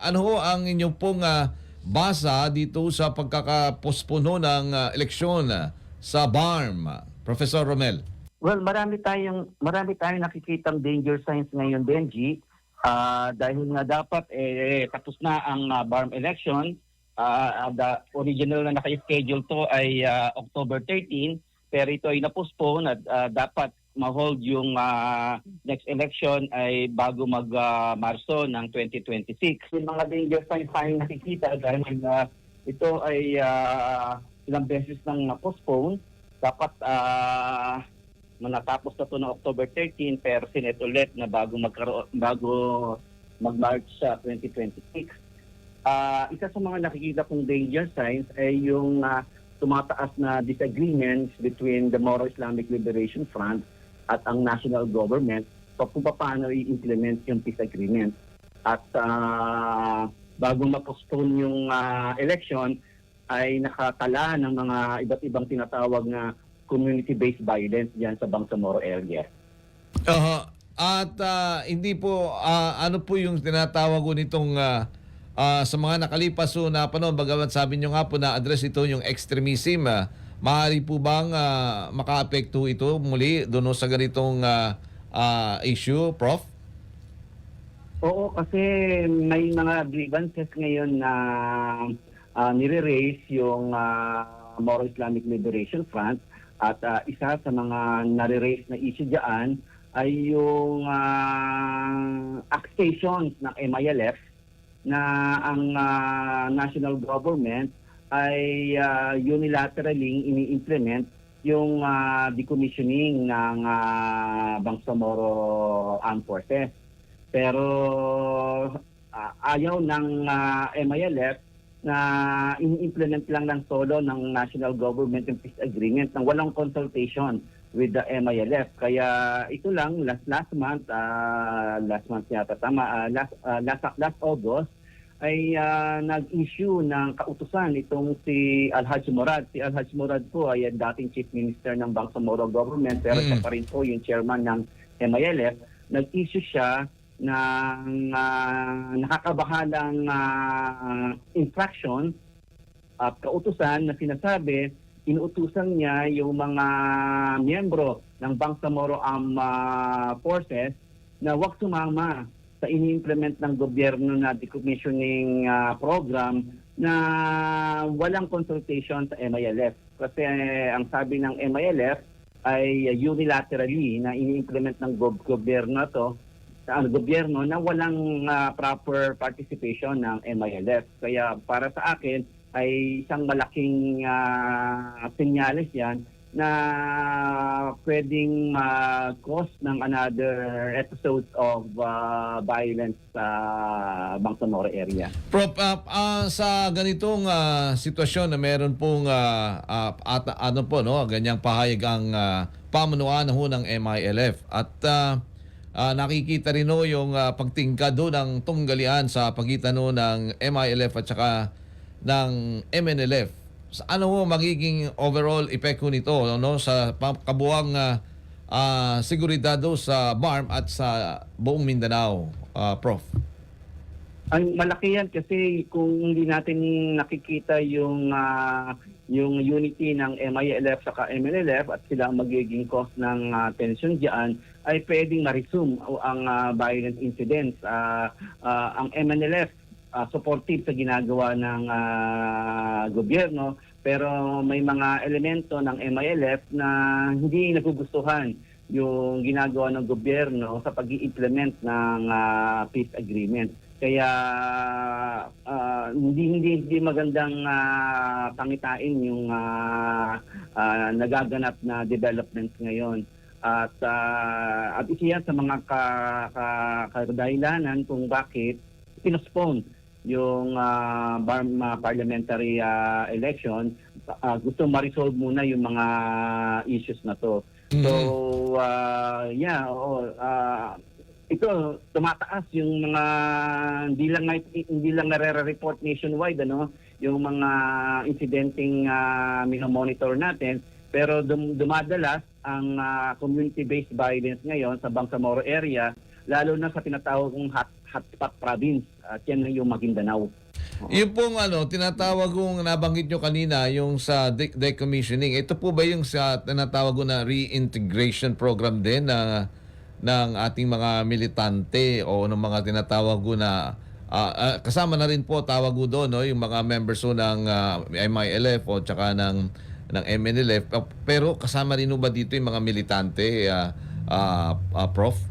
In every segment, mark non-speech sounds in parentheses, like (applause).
Ano ang inyong pong ah, basa dito sa pagkakapospono ng ah, eleksyon ah, sa BARM, Professor Romel? Well, marami tayong marami tayong nakikitang danger signs ngayon, Benji. Ah, dahil nga dapat eh tapos na ang ah, BARM election. Ah, the original na naka-schedule to ay ah, October 13, pero ito ay na-postpone at ah, dapat ma-hold yung ah, next election ay bago mag ah, Marso ng 2026. Yung mga danger signs tayong nakikita dahil ah, ito ay ah, ilang beses nang na-postpone. Dapat ah, manatapos na to ng October 13 pero sinet ulit na bago magkaroon bago mag-March sa 2026. Ah, isa sa mga nakikita kong danger signs ay yung ah, tumataas na disagreements between the Moro Islamic Liberation Front at ang national government so kung paano i-implement yung peace agreement. At ah, bago ma-postpone yung ah, election ay nakatala ng mga iba't ibang tinatawag na community-based violence diyan sa Bangsamoro area. Aha. At ah, hindi po, ah, ano po yung tinatawag ko nitong ah, ah, sa mga nakalipas po na panahon, bagamat sabi nyo nga po na address ito yung extremism, ah, maaari po bang ah, maka-apekto ito muli doon sa ganitong ah, ah, issue, Prof? Oo, kasi may mga grievances ngayon na uh, nire-raise yung ah, Moro Islamic Liberation Front at ah, isa sa mga nare-raise na issue diyan ay yung uh, accusations ng MILF na ang ah, national government ay ah, unilaterally ini-implement yung ah, decommissioning ng ah, Bangsamoro Armed Forces. Pero ah, ayaw ng ah, MILF na ini-implement lang ng solo ng national government yung peace agreement nang walang consultation with the MILF. Kaya ito lang last last month ah, last month yata tama ah, last ah, last last August ay ah, nag-issue ng kautusan itong si Alhaj Murad. Si Alhaj Murad po ay ang dating chief minister ng Bangsamoro government pero Mm. siya pa rin po yung chairman ng MILF. Nag-issue siya ng ah, nakakabahalang ah, infraction at kautusan na sinasabi inuutusan niya yung mga miyembro ng Bangsamoro Armed ah, Forces na wag sumama sa ini-implement ng gobyerno na decommissioning ah, program na walang consultation sa MILF. Kasi eh, ang sabi ng MILF ay unilaterally na ini-implement ng gob- gobyerno to sa ang gobyerno na walang ah, proper participation ng MILF. Kaya para sa akin ay isang malaking uh, senyales yan na pwedeng mag-cause ng another episode of ah, violence sa Bangsamoro area. Prof, ah, ah, sa ganitong ah, sitwasyon na meron pong ah, ah, at, ano po no, ganyang pahayag ang ah, pamunuan ho ng MILF at ah, ah, nakikita rin ho yung ah, pagtingkad do ng tunggalian sa pagitan ho ng MILF at saka ng MNLF. Sa ano ho magiging overall effect ho nito no sa kabuang ah, ah, seguridad sa BARM at sa buong Mindanao, ah, Prof. Ang malaki yan kasi kung hindi natin nakikita yung ah, yung unity ng MILF sa MNLF at sila magiging cause ng ah, tension diyan ay pwedeng ma-resume ang ah, violent incidents. Ah, ah, ang MNLF ah, supportive sa ginagawa ng ah, gobyerno pero may mga elemento ng MILF na hindi nagugustuhan yung ginagawa ng gobyerno sa pag implement ng ah, peace agreement. Kaya ah, hindi hindi hindi magandang ah, pangitain yung ah, ah, nagaganap na developments ngayon. At ah, at isa sa mga ka, ka, kadahilanan kung bakit pinospone yung ah, bar- ma- parliamentary ah, election. Ah, gusto ma-resolve muna yung mga issues na to. So, uh, yeah, oo, ah, ito tumataas yung mga hindi lang hindi lang nare-report nationwide ano, yung mga incidenting uh, monitor natin, pero dum- dumadalas ang ah, community-based violence ngayon sa Bangsamoro area, lalo na sa tinatawag kong hot hotspot province at yan na yung Maguindanao. Yung pong ano, tinatawag kong nabanggit nyo kanina, yung sa de- decommissioning, ito po ba yung sa tinatawag ko na reintegration program din na ng ating mga militante o ng mga tinatawag ko na ah, ah, kasama na rin po tawag ko doon no yung mga members po ng ah, MILF o tsaka ng ng MNLF pero kasama rin ba dito yung mga militante ah, ah, ah, prof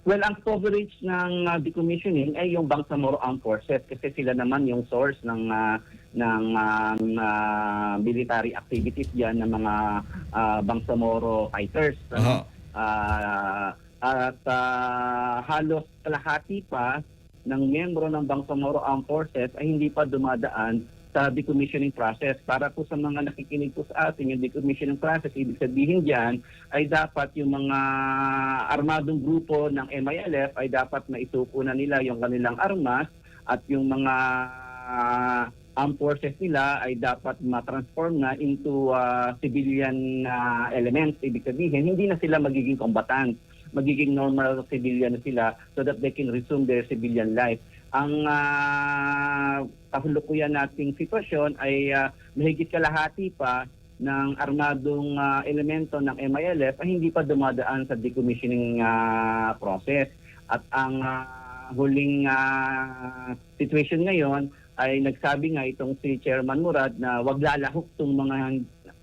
Well, ang coverage ng uh, decommissioning ay yung Bangsamoro Armed Forces kasi sila naman yung source ng uh, ng um, uh, military activities diyan ng mga uh, Bangsamoro fighters. Aha. Ah, at ah, halos kalahati pa ng miyembro ng Bangsamoro Armed Forces ay hindi pa dumadaan sa decommissioning process. Para po sa mga nakikinig po sa atin, yung decommissioning process, ibig sabihin dyan ay dapat yung mga armadong grupo ng MILF ay dapat maisuko na nila yung kanilang armas at yung mga armed forces nila ay dapat ma-transform na into ah, civilian ah, elements. Ibig sabihin, hindi na sila magiging combatant. Magiging normal civilian na sila so that they can resume their civilian life. Ang uh, kasalukuyan nating sitwasyon ay ah, mahigit kalahati pa ng armadong ah, elemento ng MILF ay hindi pa dumadaan sa decommissioning ah, process. At ang ah, huling ah, situation ngayon ay nagsabi nga itong si Chairman Murad na wag lalahok tong mga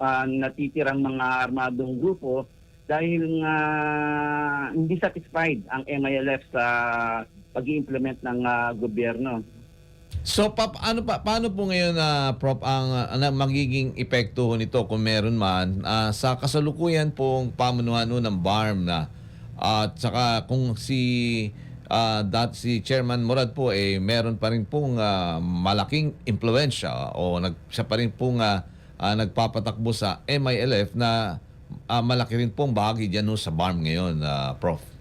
ah, natitirang mga armadong grupo dahil nga hindi satisfied ang MILF sa pag-implement ng ah, gobyerno. So pa, ano pa paano po ngayon na prop ang uh, magiging epekto nito kung meron man ah, sa kasalukuyan pong pamunuan ng BARM na at saka kung si ah, dat si Chairman Murad po eh meron pa rin pong ah, malaking impluwensya o nag siya pa rin pong ah, ah, nagpapatakbo sa MILF na ah, malaki rin pong bahagi diyan ho sa BARM ngayon ah, prof.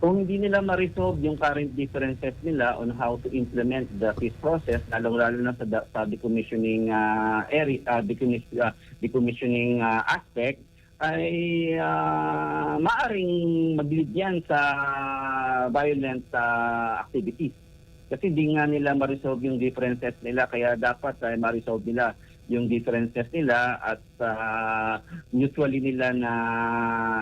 kung hindi nila ma-resolve yung current differences nila on how to implement the peace process, lalong-lalo na sa, sa decommissioning uh, area, uh, decommis- uh, decommissioning uh, aspect, ay uh, maaring maglid yan sa violent uh, activities. Kasi di nga nila ma-resolve yung differences nila, kaya dapat ay ma-resolve nila yung differences nila at uh, mutually nila na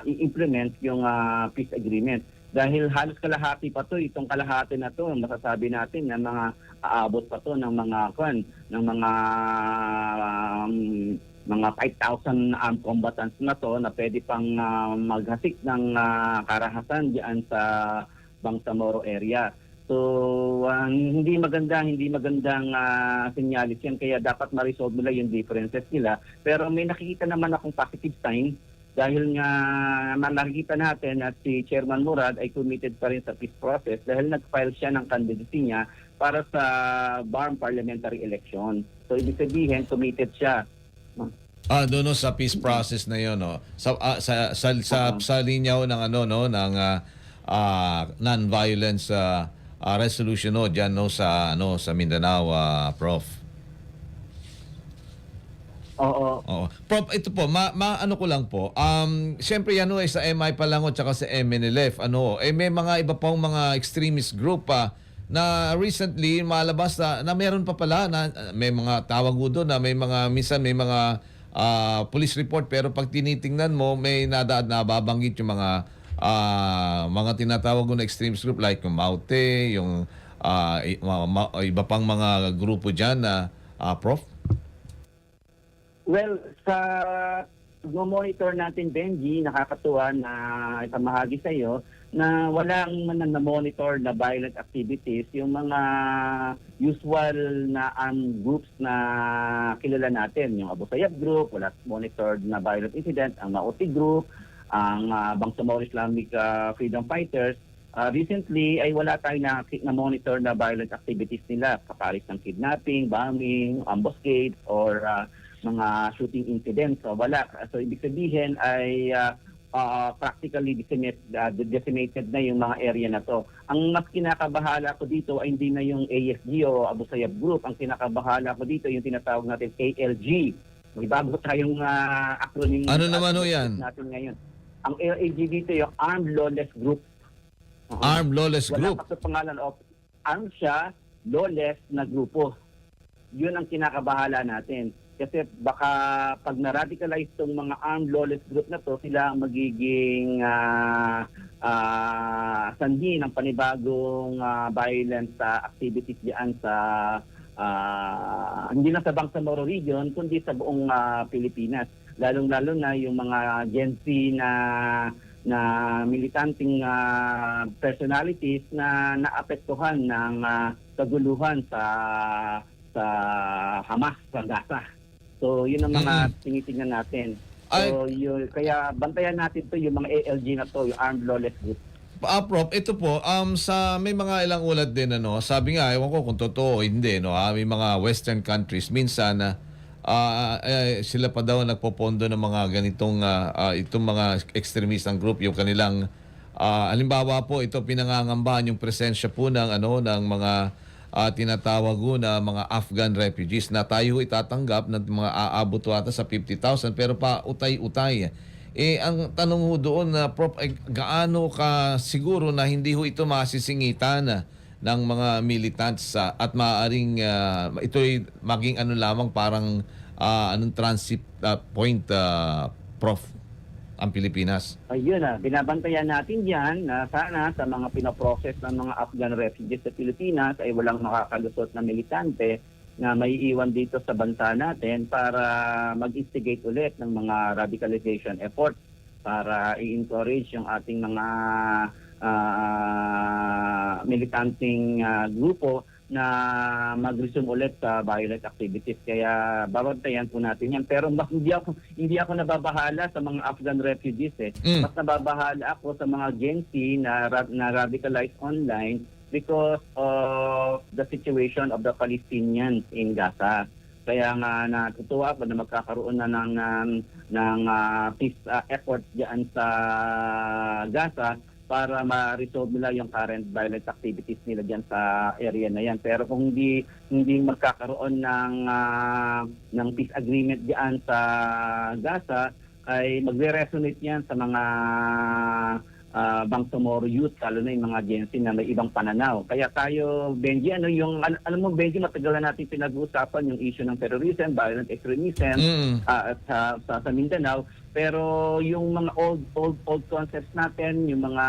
i-implement yung uh, peace agreement dahil halos kalahati pa to itong kalahati na to masasabi natin na mga aabot pa to ng mga kwan ng mga um, mga 5,000 armed combatants na to na pwede pang ah, maghasik ng ah, karahasan diyan sa Bangsamoro area. So ah, hindi maganda, hindi magandang uh, sinyalis yan kaya dapat ma-resolve nila yung differences nila. Pero may nakikita naman akong positive sign dahil nga ma- nakikita natin at si Chairman Murad ay committed pa rin sa peace process dahil nag-file siya ng candidacy niya para sa BARM parliamentary election. So ibig sabihin, committed siya. Ah, doon no, sa peace process na 'yon, no. Sa ah, sa sa sa, Oo. sa linya ho ng ano no ng ah, ah, non-violence ah, ah, resolution no diyan no sa ano sa Mindanao, ah, Prof. Oo. Oo. Prof, ito po, ma, ma- ano ko lang po. Um, syempre yan ho, eh, sa MI pa lang ho, tsaka sa MNLF, ano, eh may mga iba pang mga extremist group pa na recently malabas na, na meron pa pala na uh, may mga tawag doon na may mga minsan may mga ah, police report pero pag tinitingnan mo may nada nababanggit yung mga ah, mga tinatawag na extremist group like yung Maute, yung ma- iba pang mga grupo diyan na ah, prof. Well, sa monitor natin, Benji, nakakatuwa na ipamahagi sa iyo na walang man na violent activities, yung mga usual na armed groups na kilala natin, yung Abu Sayyaf group, wala monitored na violent incident, ang Mauti group, ang uh, Bangsamoro Islamic ah, Freedom Fighters, Ah, recently ay wala tayong na, na monitor na violent activities nila, kaparis ng kidnapping, bombing, ambuscade, or ah, mga shooting incidents. So wala. So ibig sabihin ay ah, ah, practically decimated, ah, decimated na yung mga area na to. Ang mas kinakabahala ko dito ay hindi na yung ASG o Abu Sayyaf Group. Ang kinakabahala ko dito yung tinatawag natin ALG. May bago tayong ah, acronym. Ano naman ho yan? Natin ngayon. Ang ALG dito yung Armed Lawless Group. Oo. Armed Lawless Wala Group. pa sa pangalan of armed siya, lawless na grupo. Yun ang kinakabahala natin. Kasi baka pag na-radicalize tong mga armed lawless group na to, sila ang magiging ah, ah, sanhi ng panibagong ah, violent ah, activities diyan sa ah, hindi lang sa Bangsamoro region, kundi sa buong ah, Pilipinas. Lalong-lalo na yung mga Gen Z na na militanting ah, personalities na naapektuhan ng ah, kaguluhan sa sa Hamas sa Gaza. So, yun ang mga tinitingnan natin. Ay- So, yun, kaya bantayan natin to yung mga ALG na to, yung Armed Lawless Group. Ah, Prof, ito po, um, sa may mga ilang ulat din, ano, sabi nga, ewan ko kung totoo o hindi, no, ah, may mga western countries, minsan, na ah, eh, sila pa daw nagpopondo ng mga ganitong, ah, ah, itong mga extremistang group, yung kanilang, ah, halimbawa po, ito pinangangambahan yung presensya po ng, ano, ng mga ah, tinatawag ho na mga Afghan refugees na tayo itatanggap ng mga aabot ata sa 50,000 pero pa utay-utay. Eh, ang tanong ho doon na Prof, ay gaano ka siguro na hindi ho ito masisingitan na ng mga militants sa at maaaring ah, ito'y maging ano lamang parang ah, anong transit ah, point ah, Prof ang Pilipinas. Ayun na, binabantayan natin yan na sana sa mga pinoprocess ng mga Afghan refugees sa Pilipinas ay walang makakalusot na militante na may iwan dito sa bansa natin para mag-instigate ulit ng mga radicalization efforts para i-encourage yung ating mga ah, militanting ah, grupo na mag-resume ulit sa violent activities. Kaya babantayan po natin yan. Pero mas (laughs) hindi ako, hindi ako nababahala sa mga Afghan refugees eh. Mm. Mas nababahala ako sa mga Gen Z na, na radicalized online because of the situation of the Palestinians in Gaza. Kaya nga natutuwa ako na magkakaroon na ng, ng, ng ah, peace ah, effort diyan sa Gaza para ma-resolve nila yung current violent activities nila diyan sa area na yan. Pero kung hindi hindi magkakaroon ng ah, ng peace agreement diyan sa Gaza ay magre-resonate yan sa mga uh, Bangsamoro youth, lalo na yung mga Gen Z na may ibang pananaw. Kaya tayo, Benji, ano yung, al- alam mo Benji, matagal na natin pinag-uusapan yung issue ng terrorism, violent extremism, Mm. ah, at sa, sa, sa Mindanao. Pero yung mga old old old concepts natin, yung mga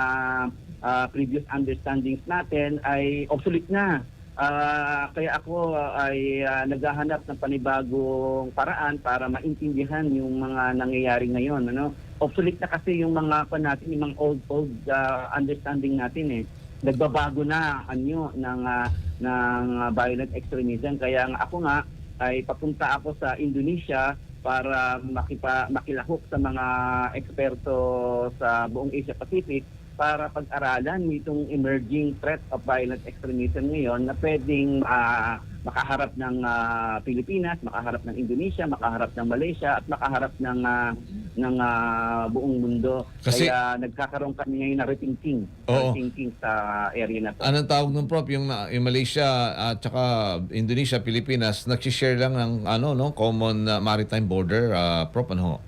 ah, previous understandings natin ay obsolete na. Ah, kaya ako ah, ay ah, naghahanap ng panibagong paraan para maintindihan yung mga nangyayari ngayon, ano? Obsolete na kasi yung mga pa natin, yung mga old old ah, understanding natin eh. Nagbabago na anyo ng ah, ng ah, violent extremism kaya ako nga ay papunta ako sa Indonesia para makipa, makilahok sa mga eksperto sa buong Asia Pacific para pag-aralan itong emerging threat of violent extremism ngayon na pwedeng ah, makaharap ng ah, Pilipinas, makaharap ng Indonesia, makaharap ng Malaysia at makaharap ng ah, ng ah, buong mundo. Kasi- Kaya nagkakaroon kami ngayon na rethinking, Oo. rethinking sa area na to. Anong tawag ng Prof? Yung, yung Malaysia at saka Indonesia, Pilipinas, nag-share lang ng ano, no, common uh, maritime border, uh, Prof, ano?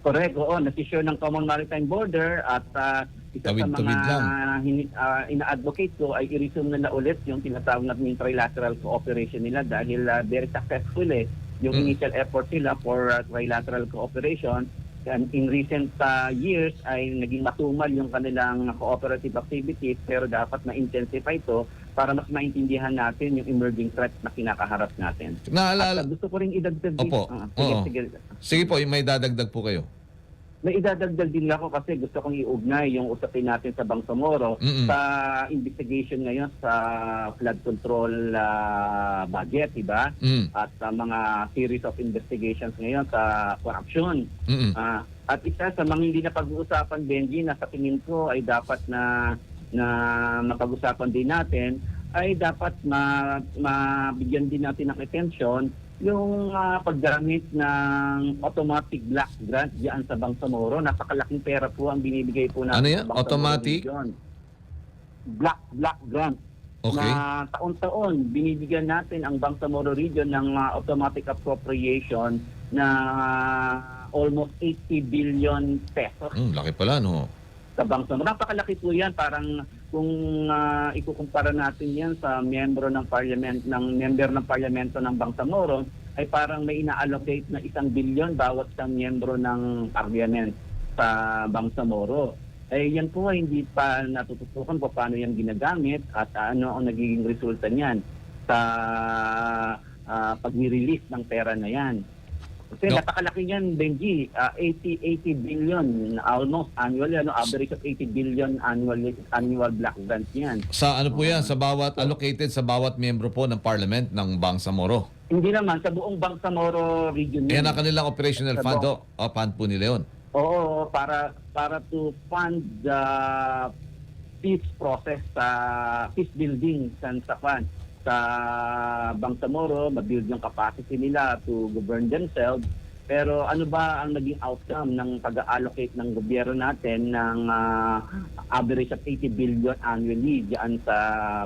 Correct, oo. Nasisure ng Common Maritime Border at ah, isa sa Tawid-tawid mga lang. hini- ah, ina-advocate ko ay i-resume na, na ulit yung tinatawag natin yung trilateral cooperation nila dahil ah, very successful eh yung Mm. initial effort nila for ah, trilateral cooperation. And in recent ah, years ay naging matumal yung kanilang cooperative activities pero dapat ma-intensify ito para mas maintindihan natin yung emerging threats na kinakaharap natin. At Naalala, ah, gusto ko rin idagdag Opo. Ah, sige, Oo. sige. sige po, may dadagdag po kayo. May idadagdag din ako kasi gusto kong iugnay yung usapin natin sa Bangsamoro Mm-mm. sa investigation ngayon sa flood control ah, budget, di ba? Mm. At sa mga series of investigations ngayon sa corruption. Mm. Ah, at isa sa mga hindi na pag-uusapan, Benji, na sa tingin ko ay dapat na na mapag-usapan din natin ay dapat ma, mabigyan din natin ng attention yung ah, paggamit ng automatic black grant diyan sa Bangsamoro. Napakalaking pera po ang binibigay po natin Ano yan? sa Automatic? region. Black black grant Okay. na taon-taon binibigyan natin ang Bangsamoro region ng ah, automatic appropriation na ah, almost 80 billion pesos. Mm, laki pala, no? Sa Bangsamoro. Napakalaki po yan. Parang kung ah, ikukumpara natin yan sa miyembro ng parliament ng member ng parlamento ng Bangsamoro ay parang may ina-allocate na isang bilyon bawat isang miyembro ng parliament sa Bangsamoro. Eh yan po ay hindi pa natututukan kung paano yan ginagamit at ano ang nagiging resulta niyan sa ah, pag-release ng pera na yan. Kasi No. napakalaki niyan, Benji, ah, 80 80 billion almost annually, ano, average of 80 billion annual annual black grants yan. Sa ano po yan? Sa bawat allocated sa bawat miyembro po ng parliament ng Bangsamoro. Hindi naman, sa buong Bangsamoro region Yan ang kanilang operational Sa fund. buong- Oh, oh, fund po nila yun. Oo, para para to fund the peace process sa peace building sa sa kwan sa Bangsamoro, mabuild yung capacity nila to govern themselves. Pero ano ba ang naging outcome ng pag-allocate ng gobyerno natin ng ah, average of 80 billion annually diyan sa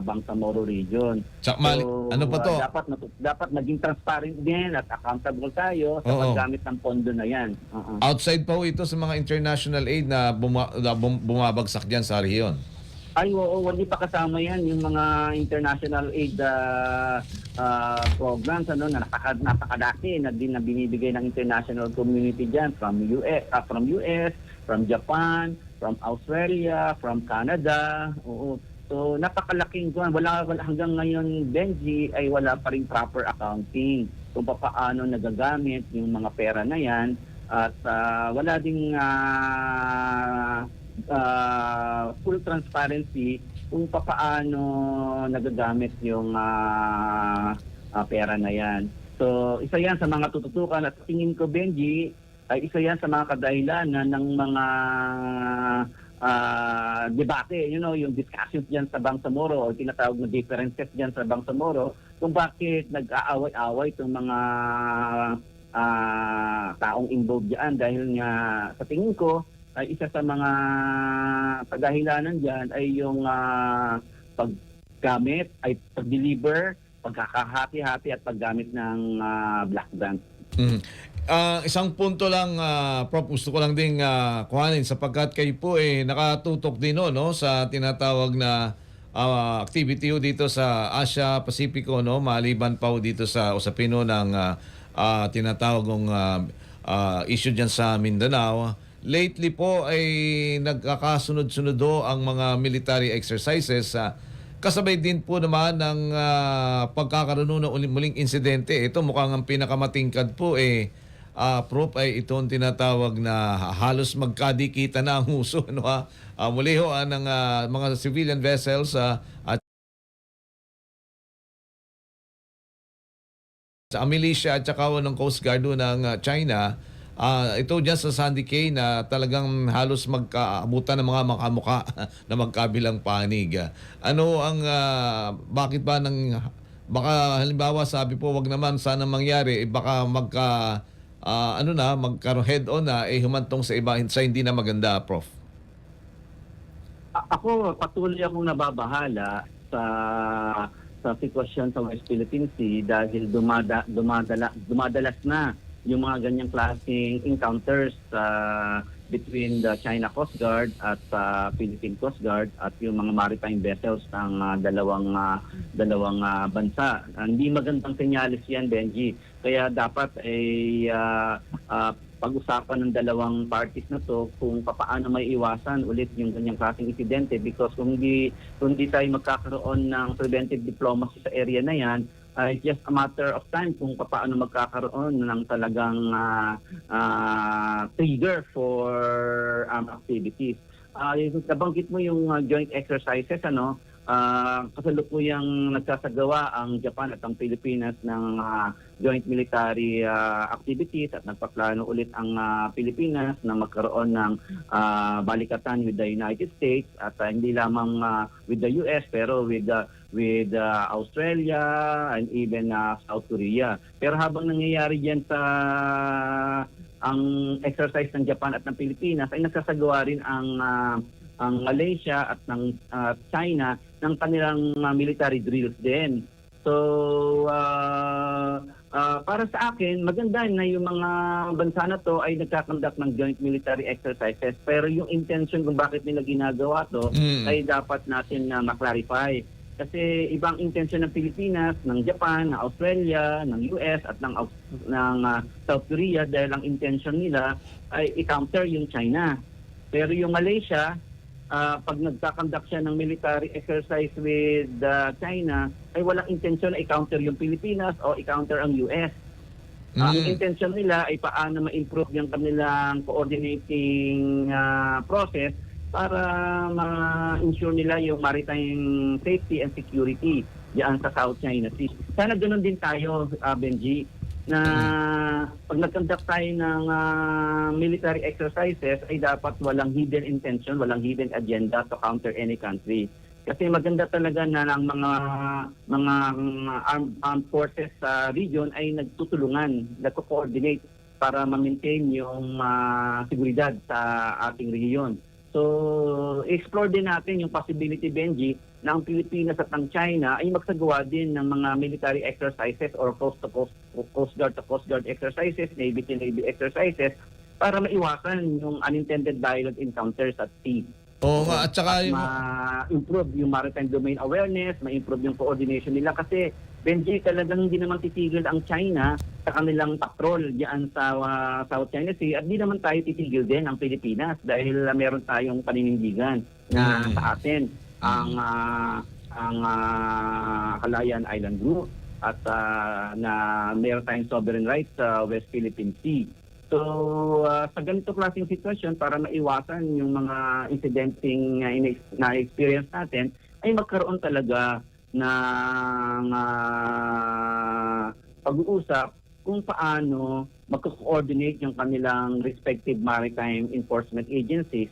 Bangsamoro region? Sa, mali, So, ano pa to? ah, dapat dapat maging transparent din at accountable tayo sa Oo. paggamit ng pondo na 'yan. Oo. Outside pa ito sa mga international aid na, buma, na bum- bumabagsak dyan sa rehiyon. Ay, oo, hindi pa kasama yan yung mga international aid ah, ah, programs ano, na napaka, napakadaki na din na binibigay ng international community dyan from US, ah, from US, from Japan, from Australia, from Canada. Oo. So, napakalaking kuwan. Wala, wala hanggang ngayon, Benji, ay wala pa rin proper accounting kung paano nagagamit yung mga pera na yan at ah, wala ding ah, ah, full transparency kung paano nagagamit yung ah, ah, pera na yan. So, isa yan sa mga tututukan at tingin ko, Benji, ay isa yan sa mga kadahilanan ng mga ah, debate, you know, yung discussions dyan sa Bangsamoro o tinatawag na differences dyan sa Bangsamoro kung bakit nag-aaway-away itong mga ah, taong involved dyan dahil nga sa tingin ko ay isa sa mga kadahilanan dyan ay yung ah, paggamit, ay pag-deliver, pagkakahati-hati at paggamit ng ah, black grant. Mm. Ah, isang punto lang, ah, Prof, gusto ko lang ding ah, kuhanin sapagkat kayo po eh, nakatutok din no, no, sa tinatawag na ah, activity dito sa Asia Pacifico no maliban pa dito sa usapin ho ng ah, ah, tinatawag ng ah, ah, issue diyan sa Mindanao lately po ay nagkakasunod-sunod ho ang mga military exercises sa Kasabay din po naman ng ah, pagkakaroon ng muling insidente. Ito mukhang ang pinakamatingkad po eh ah, Prof ay itong tinatawag na halos magkadikita na ang uso. No, ha? Ah, muli ho ah, ng ah, mga civilian vessels ah, at sa militia at saka ng Coast Guard ng ah, China Ah, ito dyan sa Sandy Cay na talagang halos magkaabutan ng mga makamuka (laughs) na magkabilang panig. Ano ang ah, bakit ba nang baka halimbawa sabi po wag naman sana mangyari eh, baka magka ah, ano na magkaroon head on na eh humantong sa iba sa hindi na maganda prof. Ako patuloy akong nababahala sa sa sitwasyon sa West Philippine Sea dahil dumada, dumadala, dumadalas na yung mga ganyang klaseng encounters sa between the China Coast Guard at sa Philippine Coast Guard at yung mga maritime vessels ng ah, dalawang ah, dalawang ah, bansa. Ah, hindi magandang senyalis yan, Benji. Kaya dapat ay ah, ah, pag-usapan ng dalawang parties na to kung paano may iwasan ulit yung ganyang klaseng insidente because kung hindi, kung hindi tayo magkakaroon ng preventive diplomacy sa area na yan, ay just a matter of time kung paano magkakaroon ng talagang ah, ah, trigger for um, activities. Yung nabanggit mo yung ah, joint exercises, ano, Ah, kasalukuyang nagsasagawa ang Japan at ang Pilipinas ng ah, joint military ah, activities at nagpaplano ulit ang ah, Pilipinas na magkaroon ng ah, balikatan with the United States at ah, hindi lamang ah, with the US pero with the with ah, Australia and even ah, South Korea. Pero habang nangyayari diyan sa ang exercise ng Japan at ng Pilipinas ay nagsasagawa rin ang ah, ang Malaysia at ng ah, China ng kanilang ah, military drills din. So, ah, ah, para sa akin, maganda na yung mga bansa na to ay nagkakandak ng joint military exercises. Pero yung intention kung bakit nila ginagawa to Mm. ay dapat natin na ma-clarify. Kasi ibang intention ng Pilipinas, ng Japan, ng Australia, ng US at ng, ng ah, South Korea dahil ang intention nila ay i-counter yung China. Pero yung Malaysia, ah, pag nagkakandak siya ng military exercise with ah, China, ay walang intention na i-counter yung Pilipinas o i-counter ang US. Ang Mm. intention nila ay paano ma-improve yung kanilang coordinating ah, process para ma-ensure nila yung maritime safety and security diyan sa South China Sea. Sana ganoon din tayo, ah, Benji, na pag nag-conduct tayo ng ah, military exercises ay dapat walang hidden intention, walang hidden agenda to counter any country. Kasi maganda talaga na ng mga mga mm, armed, armed forces sa region ay nagtutulungan, nagko-coordinate para ma-maintain yung ah, seguridad sa ating rehiyon. So, explore din natin yung possibility, Benji, na ang Pilipinas at ang China ay magsagawa din ng mga military exercises or coast-to-coast, coast guard to coast guard exercises, navy to navy exercises, para maiwasan yung unintended violent encounters at sea. Oo nga, at saka At yung... ma-improve yung maritime domain awareness, ma-improve yung coordination nila kasi Benji, talagang hindi naman titigil ang China sa kanilang patrol diyan sa uh, South China Sea at di naman tayo titigil din ang Pilipinas dahil uh, meron tayong paninindigan na Mm. sa atin ang ah, ang ah, Calayan Island Group at ah, na meron tayong sovereign rights sa West Philippine Sea. So, ah, sa ganito klaseng sitwasyon, para maiwasan yung mga incidenting uh, na-experience natin, ay magkaroon talaga ng ah, pag-uusap kung paano magko-coordinate yung kanilang respective maritime enforcement agencies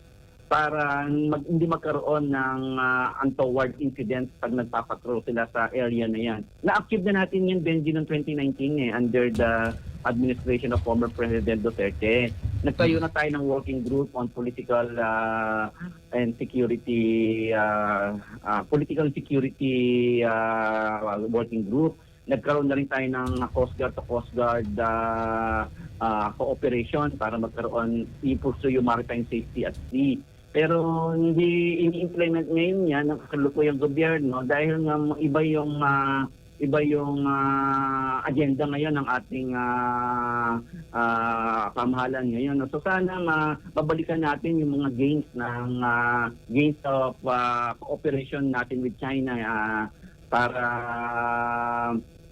para mag, hindi magkaroon ng ah, untoward incidents pag nagpapatrol sila sa area na yan. Na-achieve na natin yan, Benji, noong 2019 eh, under the administration of former President Duterte. Nagtayo na tayo ng working group on political ah, and security, ah, ah, political security ah, working group. Nagkaroon na rin tayo ng Coast Guard to Coast Guard ah, ah, cooperation para magkaroon, i-pursue yung maritime safety at sea. Pero hindi ini-implement ngayon yan ng kasalukuyang gobyerno dahil nga iba yung ah, iba yung ah, agenda ngayon ng ating ah, ah, pamahalaan ngayon. So sana babalikan natin yung mga gains ng ah, gains of ah, cooperation natin with China ah, para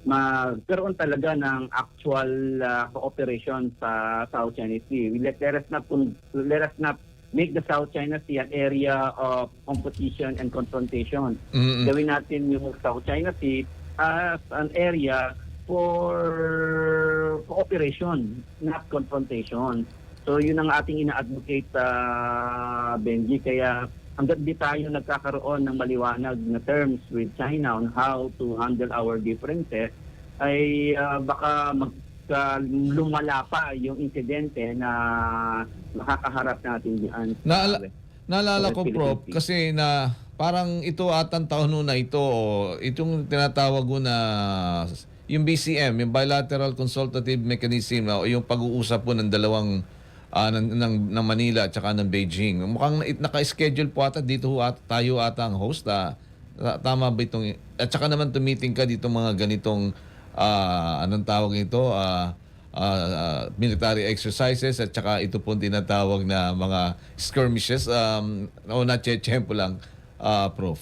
magkaroon talaga ng actual ah, cooperation sa South China Sea. Let, let us not let us not make the South China Sea an area of competition and confrontation. Mm. Gawin natin yung South China Sea as an area for cooperation, not confrontation. So yun ang ating ina-advocate sa Benji. Kaya hanggat di tayo nagkakaroon ng maliwanag na terms with China on how to handle our differences, ay ah, baka mag ah, lumala pa yung insidente na makakaharap natin diyan. Naala- Naalala ko, Prof, kasi na parang ito atang taon na ito, itong tinatawag ko na yung BCM, yung Bilateral Consultative Mechanism, o yung pag-uusap po ng dalawang ah, ng, ng, ng Manila at saka ng Beijing. Mukhang naka-schedule po ata dito at tayo ata ang host. Ah, Ta- tama ba itong... At saka naman tumiting ka dito mga ganitong, ah, anong tawag ito, ah, ah, ah, military exercises at saka ito po tinatawag na mga skirmishes um, o na po lang, ah, Prof.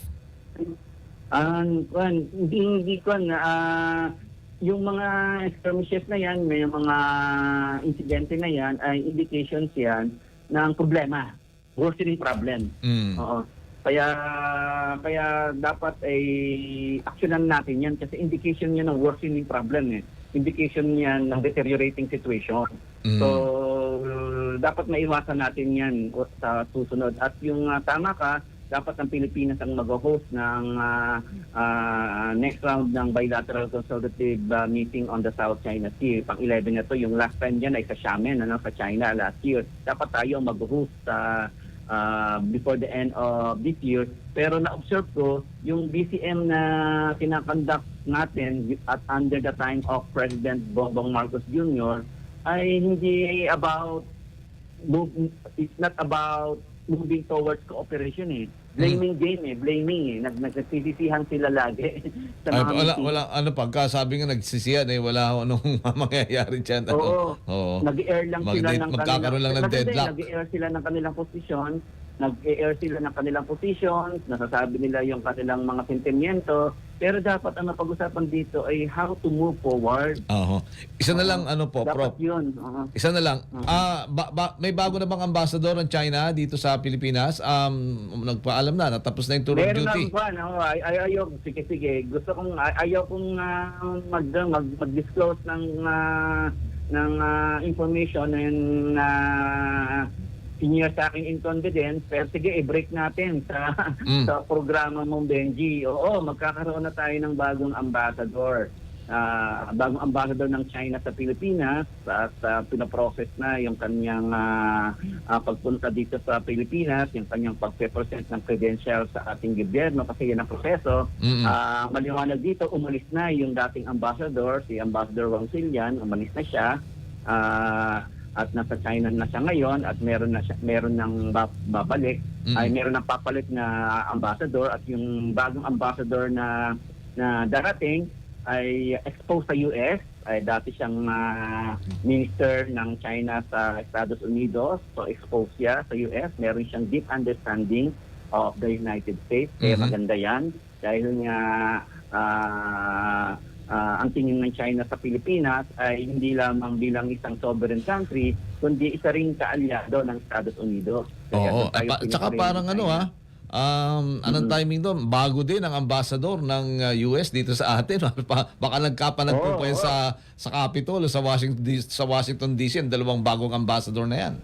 Ang kwan, hindi hindi kwan ah yung mga skirmishes na yan, may mga insidente na yan ay indications yan ng problema, worsening problem. Mm. Oo. Kaya kaya dapat ay aksyonan natin yan kasi indication yan ng worsening problem eh. Indication yan ng deteriorating situation. Mm. So dapat maiwasan natin yan sa susunod. At yung ah, tama ka, dapat ang Pilipinas ang mag-host ng ah, ah, next round ng bilateral consultative ah, meeting on the South China Sea. Pang-11 na to. Yung last time yan ay sa Xiamen, ano, sa China last year. Dapat tayo mag-host sa ah, before the end of this year. Pero na-observe ko, yung BCM na kinakonduct natin at under the time of President Bongbong Marcos Jr. ay hindi about it's not about moving towards cooperation eh. Blaming game eh, blaming eh. Nag nagsisisihan sila lagi (laughs) sa Ay, mga wala, meeting. wala, ano pagka sabi nga nagsisiyan eh, wala ho anong (laughs) mangyayari dyan. Ano? Oo. Oo. Nag-air lang sila Magde- ng magkakaroon lang ng Kasi deadlock. Nag-air sila ng kanilang posisyon, nag-air sila ng kanilang position, nasasabi nila yung kanilang mga sentimiento, pero dapat ang napag-usapan dito ay how to move forward. Oo. Isa na lang, ano po, dapat Prof. yun. oo. Isa na lang. Ah, ba- ba- may bago na bang ambassador ng China dito sa Pilipinas? Um, nagpaalam na, natapos na yung tour of Meron duty. lang pa, no? ay, ay, ayaw, sige, sige. Gusto kong, ay, ayaw kong ah, mag, mag, mag-disclose ng, ah, ng ah, information na uh, senior sa akin in confidence. Pero sige, i-break natin sa, Mm. sa programa mong Benji. Oo, magkakaroon na tayo ng bagong ambassador. Ah, bagong ambassador ng China sa Pilipinas at uh, pinaprocess na yung kanyang ah, ah, pagpunta dito sa Pilipinas, yung kanyang pagpe-present ng credentials sa ating gobyerno kasi yan ang proseso. Mm-mm. Ah, maliwanag dito, umalis na yung dating ambassador, si Ambassador Wang Silian, umalis na siya. Ah, at nasa China na siya ngayon at meron na siya, meron ng ba- babalik Mm. ay meron ng papalit na ambassador at yung bagong ambassador na na darating ay exposed sa US ay dati siyang ah, minister ng China sa Estados Unidos so exposed siya sa US meron siyang deep understanding of the United States kaya Mhm. maganda yan dahil nga ah, ah, ang tingin ng China sa Pilipinas ay hindi lamang bilang isang sovereign country kundi isa ring kaalyado ng Estados Unidos Kaya Oo. tayo At saka pinaka-rin parang ng ano China. ah, um, anong timing doon? Bago din ang ambassador ng uh, US dito sa atin. (laughs) Pa- Baka nagkapanag po pa yun oo. sa, sa Capitol sa Washington, sa Washington DC, ang dalawang bagong ambassador na yan.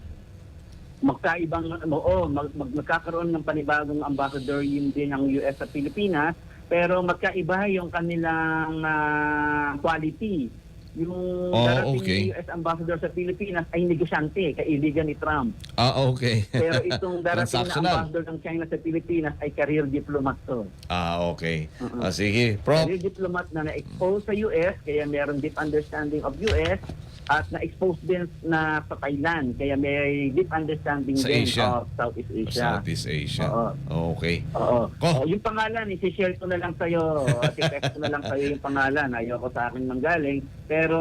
magkaibang oo mag, mag, magkakaroon ng panibagong ambassador yun din ng US sa Pilipinas pero magkaiba yung kanilang ah, quality yung Oh, darating okay. na US ambassador sa Pilipinas ay negosyante kaibigan ni Trump Ah, okay. pero itong (laughs) darating na Transactional. ambassador ng China sa Pilipinas ay career diplomat to Ah, okay. Ah, sige. Prof, career diplomat na na-expose sa US kaya meron deep understanding of US at na-expose din na sa Thailand kaya may deep understanding Sa din Asia. of Southeast Asia. Southeast Asia. Oo. Okay. Oo. Ko. Oh, yung pangalan, isi-share ko na lang sa'yo. At i-text ko na lang sa'yo yung pangalan. Ayoko sa akin manggaling. Pero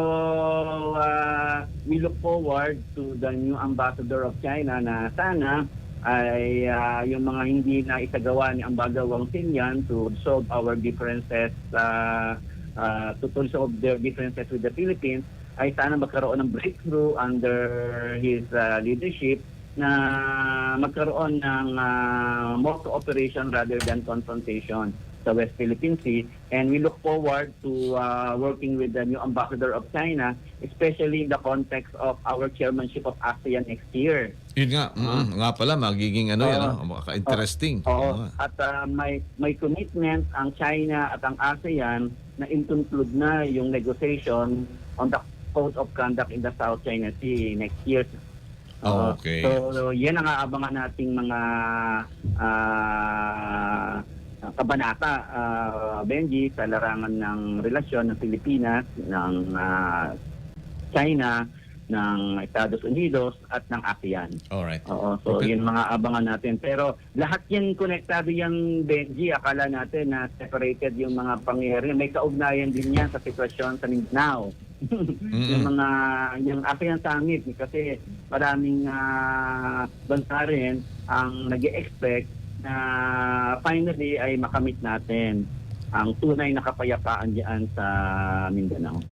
ah, we look forward to the new ambassador of China na sana ay ah, yung mga hindi na isagawa ni Ambassador Wang Xinyan to solve our differences uh, uh, to, to solve their differences with the Philippines ay sana magkaroon ng breakthrough under his uh, leadership na magkaroon ng uh, more cooperation rather than confrontation sa West Philippine Sea and we look forward to uh, working with the new ambassador of China especially in the context of our chairmanship of ASEAN next year. Yun nga. mm, nga pala, magiging ano yan. Oo. ah, Maka-interesting. Oo. Oo. At uh, may may commitment ang China at ang ASEAN na include na yung negotiation on the Code of Conduct in the South China Sea next year. Oo. Okay. So, yan ang aabangan nating mga ah, kabanata, ah, Benji, sa larangan ng relasyon ng Pilipinas, ng ah, China, ng Estados Unidos at ng ASEAN. Alright. Oo, so Okay. yun mga abangan natin. Pero lahat yan konektado yung Benji. Akala natin na separated yung mga pangyayari. May kaugnayan din yan sa sitwasyon sa Mindanao. Yung mga yung ASEAN Summit kasi maraming ah, bansa rin ang nag expect na finally ay makamit natin ang tunay na kapayapaan diyan sa Mindanao.